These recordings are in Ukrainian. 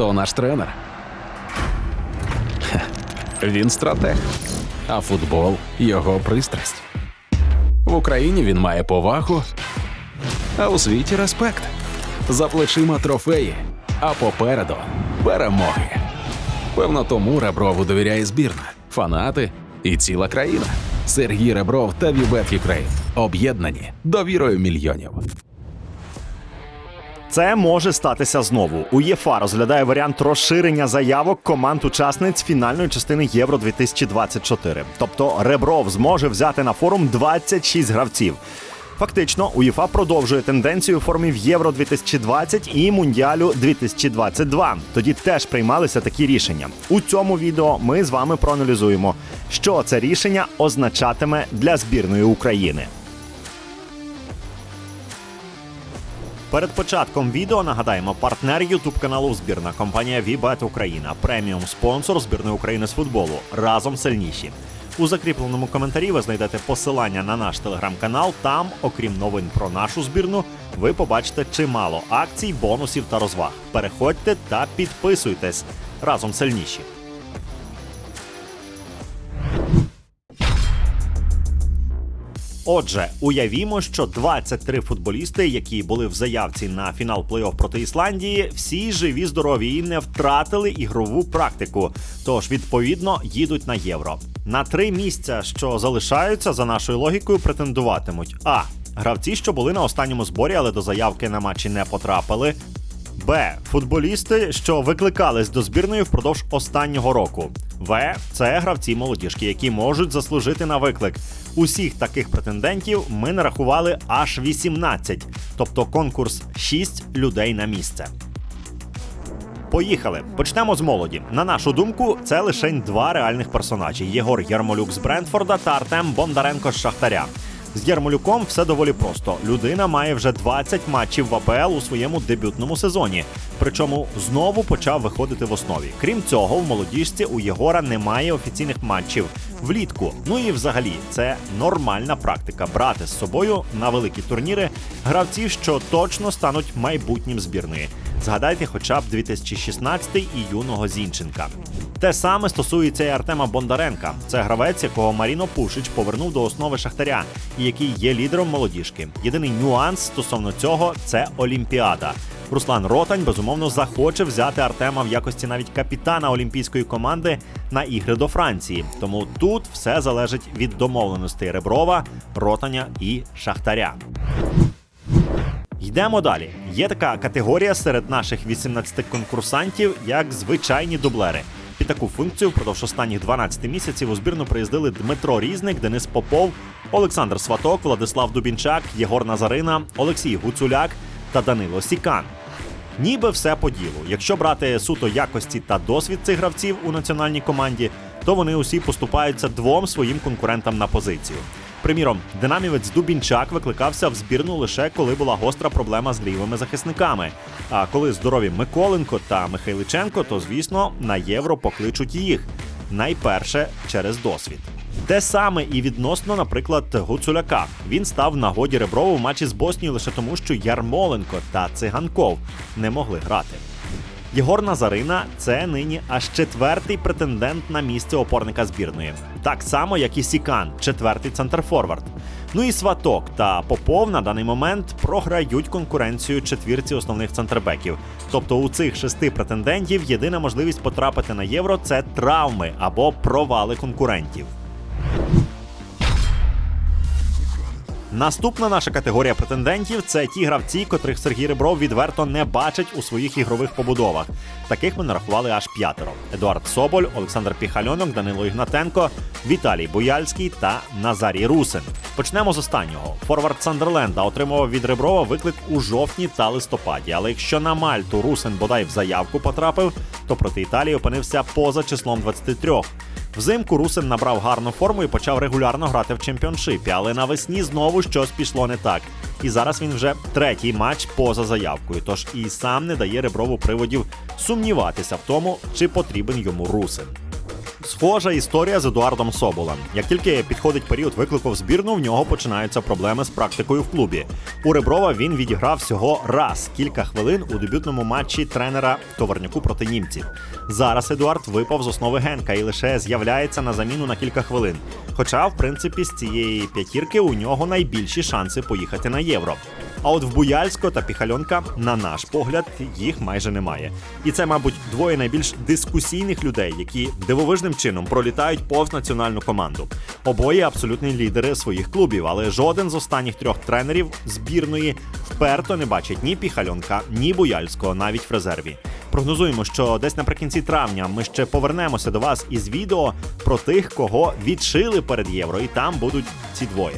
Хто наш тренер? Він стратег, а футбол його пристрасть. В Україні він має повагу, а у світі респект. За плечима трофеї, а попереду перемоги. Певно, тому Реброву довіряє збірна, фанати і ціла країна. Сергій Ребров та Вібет Юкрейн об'єднані довірою мільйонів. Це може статися знову. УЄФА розглядає варіант розширення заявок команд-учасниць фінальної частини Євро 2024. Тобто Ребров зможе взяти на форум 26 гравців. Фактично, УЄФА продовжує тенденцію формів Євро 2020 і Мундіалю 2022. Тоді теж приймалися такі рішення. У цьому відео ми з вами проаналізуємо, що це рішення означатиме для збірної України. Перед початком відео нагадаємо партнер Ютуб каналу Збірна компанія Вібет Україна, преміум спонсор збірної України з футболу. Разом сильніші. У закріпленому коментарі ви знайдете посилання на наш телеграм-канал. Там, окрім новин про нашу збірну, ви побачите чимало акцій, бонусів та розваг. Переходьте та підписуйтесь. Разом сильніші. Отже, уявімо, що 23 футболісти, які були в заявці на фінал плей-офф проти Ісландії, всі живі, здорові і не втратили ігрову практику. Тож, відповідно, їдуть на євро. На три місця, що залишаються, за нашою логікою, претендуватимуть а. Гравці, що були на останньому зборі, але до заявки на матчі не потрапили. Б. Футболісти, що викликались до збірної впродовж останнього року. В. Це гравці молодіжки, які можуть заслужити на виклик. Усіх таких претендентів ми нарахували аж 18, тобто конкурс 6 людей на місце. Поїхали. Почнемо з молоді. На нашу думку, це лише два реальних персонажі: Єгор Ярмолюк з Брентфорда та Артем Бондаренко з Шахтаря. З Ярмолюком все доволі просто. Людина має вже 20 матчів в АПЛ у своєму дебютному сезоні. Причому знову почав виходити в основі. Крім цього, в молодіжці у Єгора немає офіційних матчів влітку. Ну і взагалі, це нормальна практика брати з собою на великі турніри гравців, що точно стануть майбутнім збірної. Згадайте, хоча б 2016 і юного Зінченка. Те саме стосується і Артема Бондаренка. Це гравець, якого Маріно Пушич повернув до основи Шахтаря, і який є лідером молодіжки. Єдиний нюанс стосовно цього це Олімпіада. Руслан Ротань безумовно захоче взяти Артема в якості навіть капітана олімпійської команди на ігри до Франції. Тому тут все залежить від домовленостей Реброва, Ротаня і Шахтаря. Йдемо далі. Є така категорія серед наших 18 конкурсантів, як звичайні дублери. Під таку функцію впродовж останніх 12 місяців у збірну приїздили Дмитро Різник, Денис Попов, Олександр Сваток, Владислав Дубінчак, Єгор Назарина, Олексій Гуцуляк та Данило Сікан. Ніби все по ділу. Якщо брати суто якості та досвід цих гравців у національній команді, то вони усі поступаються двом своїм конкурентам на позицію. Приміром, динамівець Дубінчак викликався в збірну лише коли була гостра проблема з лівими захисниками. А коли здорові Миколенко та Михайличенко, то звісно на євро покличуть їх найперше через досвід. Те саме і відносно, наприклад, Гуцуляка. Він став в нагоді Реброву в матчі з Боснією лише тому, що Ярмоленко та Циганков не могли грати. Єгор Назарина це нині аж четвертий претендент на місце опорника збірної, так само як і Сікан, четвертий центрфорвард. Ну і Сваток та Попов на даний момент програють конкуренцію четвірці основних центрбеків. Тобто у цих шести претендентів єдина можливість потрапити на євро це травми або провали конкурентів. Наступна наша категорія претендентів це ті гравці, котрих Сергій Ребров відверто не бачить у своїх ігрових побудовах. Таких ми нарахували аж п'ятеро: Едуард Соболь, Олександр Піхальонок, Данило Ігнатенко, Віталій Бояльський та Назарій Русин. Почнемо з останнього. Форвард Сандерленда отримував від Реброва виклик у жовтні та листопаді. Але якщо на Мальту Русин бодай в заявку потрапив, то проти Італії опинився поза числом 23. Взимку Русин набрав гарну форму і почав регулярно грати в чемпіоншипі, але навесні знову щось пішло не так. І зараз він вже третій матч поза заявкою. Тож і сам не дає Реброву приводів сумніватися в тому, чи потрібен йому Русин. Схожа історія з Едуардом Соболем. Як тільки підходить період виклику в збірну, в нього починаються проблеми з практикою в клубі. У Реброва він відіграв всього раз кілька хвилин у дебютному матчі тренера Товарняку проти німців. Зараз Едуард випав з основи Генка і лише з'являється на заміну на кілька хвилин. Хоча, в принципі, з цієї п'ятірки у нього найбільші шанси поїхати на євро. А от в Буяльсько та Піхальонка, на наш погляд, їх майже немає. І це, мабуть, двоє найбільш дискусійних людей, які дивовижним чином пролітають повз національну команду. Обоє абсолютні лідери своїх клубів, але жоден з останніх трьох тренерів збірної вперто не бачить ні Піхальонка, ні Буяльського, навіть в резерві. Прогнозуємо, що десь наприкінці травня ми ще повернемося до вас із відео про тих, кого відшили перед євро, і там будуть ці двоє.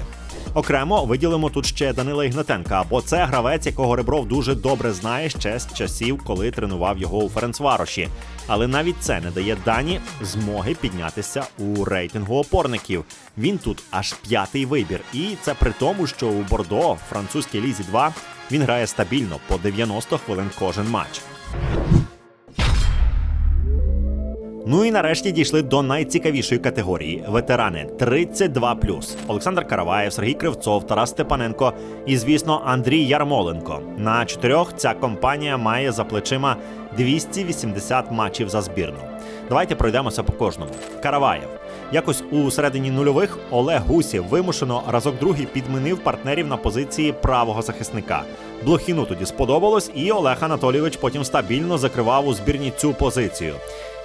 Окремо виділимо тут ще Данила Ігнатенка, бо це гравець, якого Ребров дуже добре знає ще з часів, коли тренував його у Ференцвароші. Але навіть це не дає Дані змоги піднятися у рейтингу опорників. Він тут аж п'ятий вибір. І це при тому, що у Бордо, французькій лізі 2, він грає стабільно по 90 хвилин кожен матч. Ну і нарешті дійшли до найцікавішої категорії ветерани 32 Олександр Караваєв, Сергій Кривцов, Тарас Степаненко і, звісно, Андрій Ярмоленко. На чотирьох ця компанія має за плечима 280 матчів за збірну. Давайте пройдемося по кожному. Караваєв. Якось у середині нульових Олег Гусів вимушено разок другий підмінив партнерів на позиції правого захисника. Блохіну тоді сподобалось, і Олег Анатолійович потім стабільно закривав у збірні цю позицію.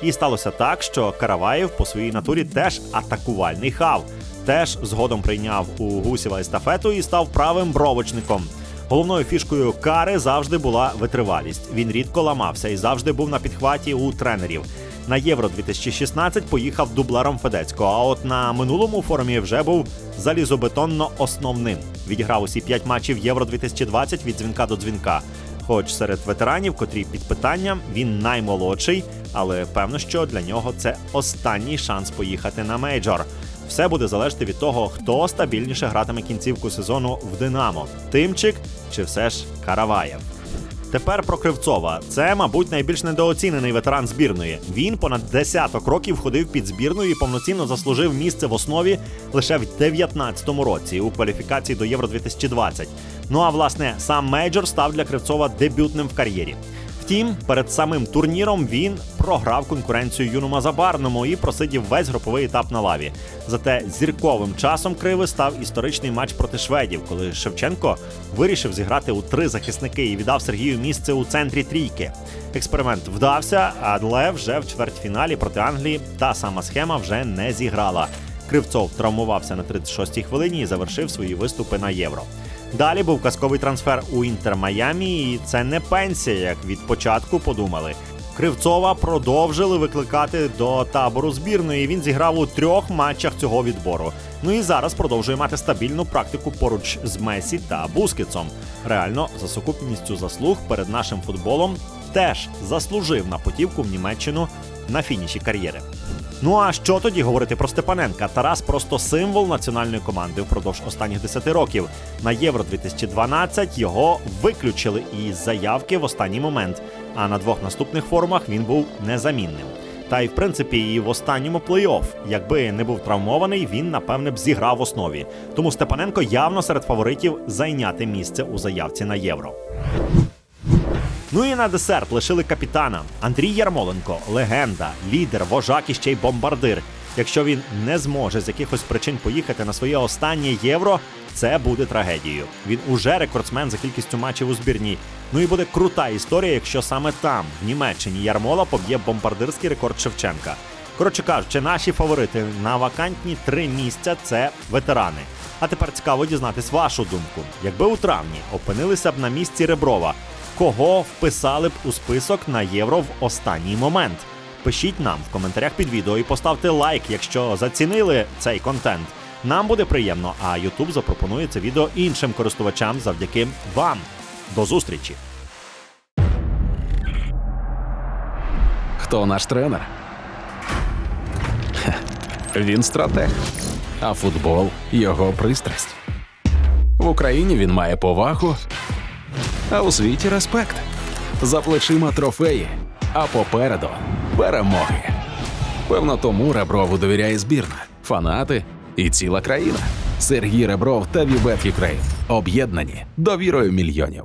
І сталося так, що Караваєв по своїй натурі теж атакувальний хав. Теж згодом прийняв у Гусєва естафету і став правим бровочником. Головною фішкою кари завжди була витривалість. Він рідко ламався і завжди був на підхваті у тренерів. На Євро 2016 поїхав дублером Федецького. А от на минулому форумі вже був залізобетонно основним. Відіграв усі п'ять матчів Євро 2020 від дзвінка до дзвінка. Хоч серед ветеранів, котрі під питанням, він наймолодший, але певно, що для нього це останній шанс поїхати на мейджор. Все буде залежати від того, хто стабільніше гратиме кінцівку сезону в Динамо: Тимчик чи все ж Караваєв. Тепер про Кривцова. Це, мабуть, найбільш недооцінений ветеран збірної. Він понад десяток років ходив під збірною і повноцінно заслужив місце в основі лише в 19-му році у кваліфікації до Євро 2020. Ну а власне сам мейджор став для Кривцова дебютним в кар'єрі. Втім, перед самим турніром він програв конкуренцію юному Забарному і просидів весь груповий етап на лаві. Зате зірковим часом криви став історичний матч проти шведів, коли Шевченко вирішив зіграти у три захисники і віддав Сергію місце у центрі трійки. Експеримент вдався, але вже в чвертьфіналі проти Англії та сама схема вже не зіграла. Кривцов травмувався на 36-й хвилині і завершив свої виступи на євро. Далі був казковий трансфер у Інтер Майамі, і це не пенсія, як від початку подумали. Кривцова продовжили викликати до табору збірної. Він зіграв у трьох матчах цього відбору. Ну і зараз продовжує мати стабільну практику поруч з Месі та Бускетсом. Реально, за сукупністю заслуг перед нашим футболом теж заслужив на потівку в Німеччину на фініші кар'єри. Ну а що тоді говорити про Степаненка? Тарас просто символ національної команди впродовж останніх 10 років. На Євро 2012 його виключили із заявки в останній момент. А на двох наступних форумах він був незамінним. Та й в принципі і в останньому плей-офф. Якби не був травмований, він напевне б зіграв в основі. Тому Степаненко явно серед фаворитів зайняти місце у заявці на євро. Ну і на десерт лишили капітана Андрій Ярмоленко, легенда, лідер, вожак і ще й бомбардир. Якщо він не зможе з якихось причин поїхати на своє останнє євро, це буде трагедією. Він уже рекордсмен за кількістю матчів у збірній. Ну і буде крута історія, якщо саме там, в Німеччині, Ярмола поб'є бомбардирський рекорд Шевченка. Коротше кажучи, наші фаворити на вакантні три місця це ветерани. А тепер цікаво дізнатись вашу думку. Якби у травні опинилися б на місці Реброва, кого вписали б у список на євро в останній момент? Пишіть нам в коментарях під відео і поставте лайк, якщо зацінили цей контент. Нам буде приємно, а YouTube запропонує це відео іншим користувачам завдяки вам. До зустрічі! Хто наш тренер? Він стратег, а футбол його пристрасть. В Україні він має повагу, а у світі респект. За плечима трофеї, а попереду перемоги. Певно, тому Реброву довіряє збірна, фанати і ціла країна. Сергій Ребров та Вівет Юкрейн об'єднані довірою мільйонів.